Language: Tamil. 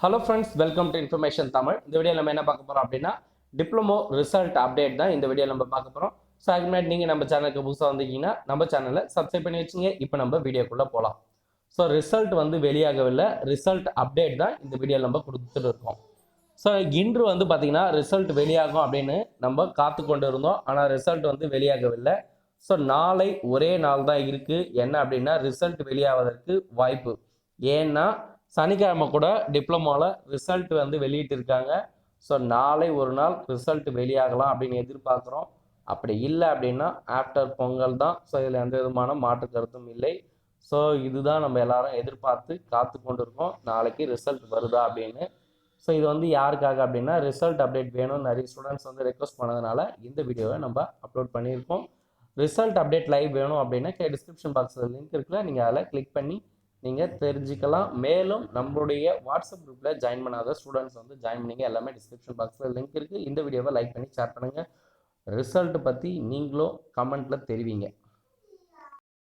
Hello friends welcome to information Tamil இந்த வீடியோ நம்ம என்ன பார்க்க போகிறோம் அப்படின்னா டிப்ளமோ ரிசல்ட் அப்டேட் தான் இந்த வீடியோ நம்ம பார்க்க போகிறோம் ஸோ அதுக்கு முன்னாடி நீங்கள் நம்ம சேனலுக்கு புதுசாக வந்திருக்கீங்கன்னா நம்ம சேனலை சப்ஸ்கிரைப் பண்ணி வச்சுங்க இப்போ நம்ம வீடியோக்குள்ளே போகலாம் ஸோ ரிசல்ட் வந்து வெளியாகவில்லை. ரிசல்ட் அப்டேட் தான் இந்த வீடியோ நம்ம கொடுத்துட்டு இருக்கோம். ஸோ இன்று வந்து பார்த்திங்கன்னா ரிசல்ட் வெளியாகும் அப்படின்னு நம்ம காத்து கொண்டு இருந்தோம். ஆனால் ரிசல்ட் வந்து வெளியாகவில்லை. ஸோ நாளை ஒரே நாள் தான் இருக்குது என்ன அப்படின்னா ரிசல்ட் வெளியாவதற்கு வாய்ப்பு. ஏன்னா சனிக்கிழமை கூட டிப்ளமோவில் ரிசல்ட் வந்து வெளியிட்டிருக்காங்க. ஸோ நாளை ஒரு நாள் ரிசல்ட் வெளியாகலாம் அப்படின்னு எதிர்பார்க்குறோம். அப்படி இல்லை அப்படின்னா ஆஃப்டர் பொங்கல் தான். ஸோ இதில் எந்த விதமான மாற்று கருத்தும் இல்லை. ஸோ இதுதான் நம்ம எல்லாரும் எதிர்பார்த்து காத்து கொண்டு இருக்கோம் நாளைக்கு ரிசல்ட் வருதா அப்படின்னு. ஸோ இது வந்து யாருக்காக அப்படின்னா ரிசல்ட் அப்டேட் வேணும்னு நிறைய ஸ்டூடெண்ட்ஸ் வந்து ரெக்வஸ்ட் பண்ணதுனால இந்த வீடியோவை நம்ம அப்லோட் பண்ணியிருக்கோம். ரிசல்ட் அப்டேட் லைவ் வேணும் அப்படின்னா கே டிஸ்கிரிப்ஷன் பாக்ஸில் லிங்க் இருக்குல்ல நீங்கள் அதில் கிளிக் பண்ணி நீங்கள் தெரிஞ்சுக்கலாம். மேலும் நம்மளுடைய வாட்ஸ்அப் குரூப்பில் ஜாயின் பண்ணாத ஸ்டூடெண்ட்ஸ் வந்து ஜாயின் பண்ணிங்க எல்லாமே டிஸ்கிரிப்ஷன் பாக்ஸில் லிங்க் இருக்குது இந்த வீடியோவை லைக் பண்ணி ஷேர் பண்ணுங்கள் ரிசல்ட் பற்றி நீங்களும் கமெண்ட்டில் தெரிவிங்க.